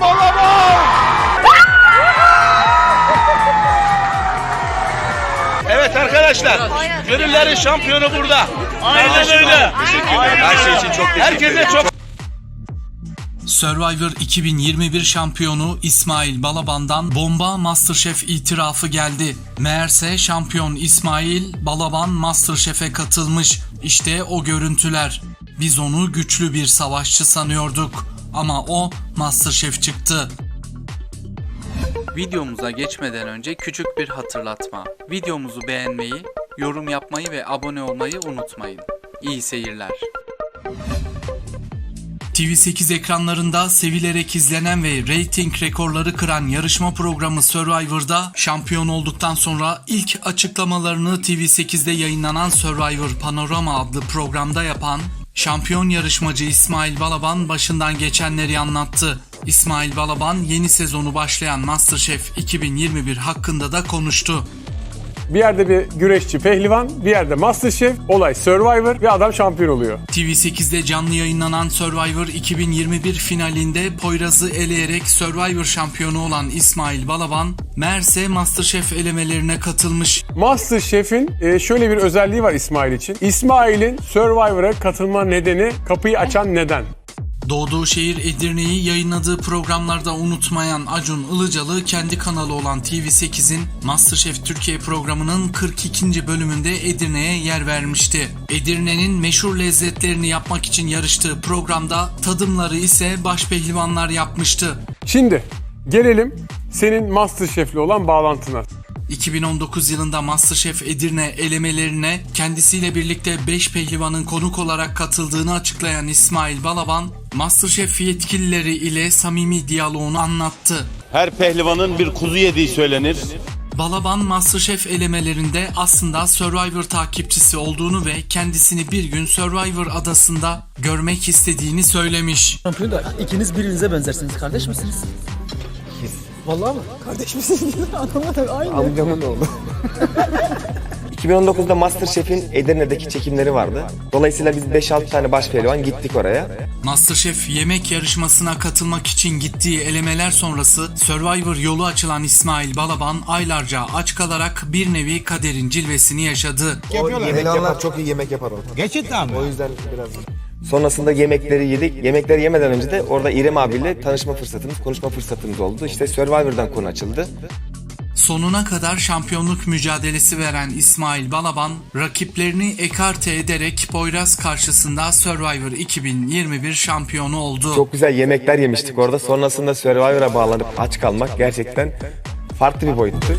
Hayır olamaz! evet arkadaşlar, gönüllerin şampiyonu burada. Aynen öyle. Teşekkürler. Her şey için çok teşekkür Herkese çok Survivor 2021 şampiyonu İsmail Balaban'dan bomba Masterchef itirafı geldi. Meğerse şampiyon İsmail Balaban Masterchef'e katılmış. İşte o görüntüler. Biz onu güçlü bir savaşçı sanıyorduk. Ama o Masterchef çıktı. Videomuza geçmeden önce küçük bir hatırlatma. Videomuzu beğenmeyi, yorum yapmayı ve abone olmayı unutmayın. İyi seyirler. TV8 ekranlarında sevilerek izlenen ve reyting rekorları kıran yarışma programı Survivor'da şampiyon olduktan sonra ilk açıklamalarını TV8'de yayınlanan Survivor Panorama adlı programda yapan şampiyon yarışmacı İsmail Balaban başından geçenleri anlattı. İsmail Balaban yeni sezonu başlayan MasterChef 2021 hakkında da konuştu. Bir yerde bir güreşçi pehlivan, bir yerde Masterchef, olay Survivor ve adam şampiyon oluyor. TV8'de canlı yayınlanan Survivor 2021 finalinde Poyraz'ı eleyerek Survivor şampiyonu olan İsmail Balaban, Merse Masterchef elemelerine katılmış. Masterchef'in e, şöyle bir özelliği var İsmail için. İsmail'in Survivor'a katılma nedeni, kapıyı açan neden. Doğduğu şehir Edirne'yi yayınladığı programlarda unutmayan Acun Ilıcalı kendi kanalı olan TV8'in Masterchef Türkiye programının 42. bölümünde Edirne'ye yer vermişti. Edirne'nin meşhur lezzetlerini yapmak için yarıştığı programda tadımları ise başpehlivanlar yapmıştı. Şimdi gelelim senin Masterchef'le olan bağlantına. 2019 yılında Masterchef Edirne elemelerine kendisiyle birlikte 5 pehlivanın konuk olarak katıldığını açıklayan İsmail Balaban, Masterchef yetkilileri ile samimi diyaloğunu anlattı. Her pehlivanın bir kuzu yediği söylenir. Balaban Masterchef elemelerinde aslında Survivor takipçisi olduğunu ve kendisini bir gün Survivor adasında görmek istediğini söylemiş. Şampiyon da ikiniz birbirinize benzersiniz. Kardeş misiniz? Vallahi mı? Kardeş misiniz? Anlamadım. Aynı. Amcamın oğlu. 2019'da Masterchef'in Edirne'deki çekimleri vardı. Dolayısıyla biz 5-6 tane baş pehlivan gittik oraya. Masterchef yemek yarışmasına katılmak için gittiği elemeler sonrası Survivor yolu açılan İsmail Balaban aylarca aç kalarak bir nevi kaderin cilvesini yaşadı. O yemek yapar, çok iyi yemek yapar o. Gerçekten mi? O yüzden biraz... Sonrasında yemekleri yedik. Yemekleri yemeden önce de orada İrem abiyle tanışma fırsatımız, konuşma fırsatımız oldu. İşte Survivor'dan konu açıldı. Sonuna kadar şampiyonluk mücadelesi veren İsmail Balaban rakiplerini ekarte ederek Poyraz karşısında Survivor 2021 şampiyonu oldu. Çok güzel yemekler yemiştik orada. Sonrasında Survivor'a bağlanıp aç kalmak gerçekten farklı bir boyuttu.